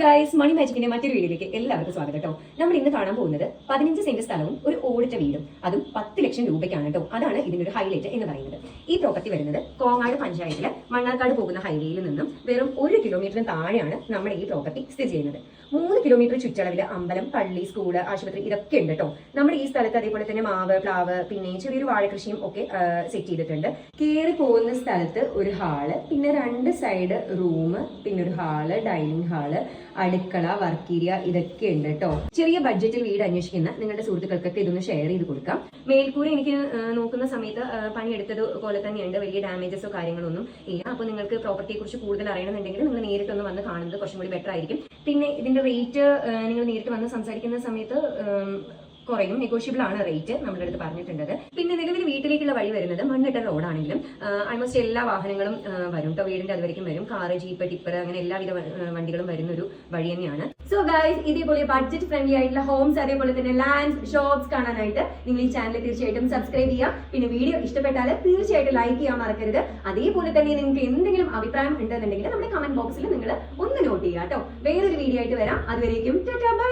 Guys മണി മാജിക്കിന്റെ മറ്റൊരു വീഡിയോയിലേക്ക് എല്ലാവർക്കും സ്വാഗതം കേട്ടോ. നമ്മൾ ഇന്ന് കാണാൻ പോകുന്നത് പതിനഞ്ച് സെന്റ് സ്ഥലവും ഒരു ഓടിട്ട വീടും. അതും പത്ത് ലക്ഷം രൂപയ്ക്കാണ് കേട്ടോ. അതാണ് ഇതിന്റെ ഒരു ഹൈലൈറ്റ് എന്ന് പറയുന്നത്. ഈ പ്രോപ്പർട്ടി വരുന്നത് കോങ്ങാട് പഞ്ചായത്തിലെ മണ്ണാർക്കാട് പോകുന്ന ഹൈവേയിൽ നിന്നും വെറും ഒരു കിലോമീറ്ററിന് താഴെയാണ് നമ്മുടെ ഈ പ്രോപ്പർട്ടി സ്ഥിതി ചെയ്യുന്നത്. മൂന്ന് കിലോമീറ്റർ ചുറ്റളവിൽ അമ്പലം പള്ളി സ്കൂൾ ആശുപത്രി ഇതൊക്കെ ഉണ്ട് കേട്ടോ. നമ്മുടെ ഈ സ്ഥലത്ത് അതേപോലെ തന്നെ മാവ് പ്ലാവ് പിന്നെ ചെറിയൊരു വാഴകൃഷിയും ഒക്കെ സെറ്റ് ചെയ്തിട്ടുണ്ട്. കയറി പോകുന്ന സ്ഥലത്ത് ഒരു ഹാൾ പിന്നെ രണ്ട് സൈഡ് റൂം പിന്നെ ഒരു ഹാൾ ഡൈനിങ് ഹാൾ അടുക്കള വർക്ക് ഏരിയ ഇതൊക്കെ ഉണ്ട് കേട്ടോ. ചെറിയ ബഡ്ജറ്റിൽ വീട് അന്വേഷിക്കുന്ന നിങ്ങളുടെ സുഹൃത്തുക്കൾക്കൊക്കെ ഇതൊന്ന് ഷെയർ ചെയ്ത് കൊടുക്കാം. മേൽക്കൂര എനിക്ക് നോക്കുന്ന സമയത്ത് പണി പണിയെടുത്തത് പോലെ തന്നെയുണ്ട്. വലിയ ഡാമേജസോ കാര്യങ്ങളൊന്നും ഇല്ല. അപ്പോൾ നിങ്ങൾക്ക് പ്രോപ്പർട്ടിയെ കുറിച്ച് കൂടുതൽ അറിയണമെന്നുണ്ടെങ്കിൽ നിങ്ങൾ നേരിട്ട് ഒന്ന് വന്ന് കാണുന്നത് കുറച്ചും കൂടി ബെറ്റർ ആയിരിക്കും. പിന്നെ ഇതിന്റെ റേറ്റ് നിങ്ങൾ നേരിട്ട് വന്ന് സംസാരിക്കുന്ന സമയത്ത് കുറയും. നെഗോഷ്യബിൾ ആണ് റേറ്റ് നമ്മുടെ അടുത്ത് പറഞ്ഞിട്ടുള്ളത്. പിന്നെ നിലവിൽ വീട്ടിലേക്കുള്ള വഴി വരുന്നത് മണ്ണിട്ട റോഡാണെങ്കിലും ആൾമോസ്റ്റ് എല്ലാ വാഹനങ്ങളും വരും. കേട്ടോ വീടിന്റെ അതുവരേക്കും വരും. കാറ് ജീപ്പ് ടിപ്പർ അങ്ങനെ എല്ലാവിധ വണ്ടികളും വരുന്ന ഒരു വഴി തന്നെയാണ്. സോ ഗൈസ് ഇതേപോലെ ബഡ്ജറ്റ് ഫ്രണ്ട്ലി ആയിട്ടുള്ള ഹോംസ് അതേപോലെ തന്നെ ലാൻഡ് ഷോപ്സ് കാണാനായിട്ട് നിങ്ങൾ ഈ ചാനൽ തീർച്ചയായിട്ടും സബ്സ്ക്രൈബ് ചെയ്യുക പിന്നെ വീഡിയോ ഇഷ്ടപ്പെട്ടാൽ തീർച്ചയായിട്ടും ലൈക്ക് ചെയ്യാൻ മറക്കരുത്. അതേപോലെ തന്നെ നിങ്ങൾക്ക് എന്തെങ്കിലും അഭിപ്രായം ഉണ്ടെന്നുണ്ടെങ്കിൽ നമ്മുടെ കമന്റ് ബോക്സിൽ നിങ്ങൾ ഒന്ന് നോട്ട് ചെയ്യുക കേട്ടോ വേറൊരു വീഡിയോ ആയിട്ട് വരാം. അതുവരേക്കും ബൈ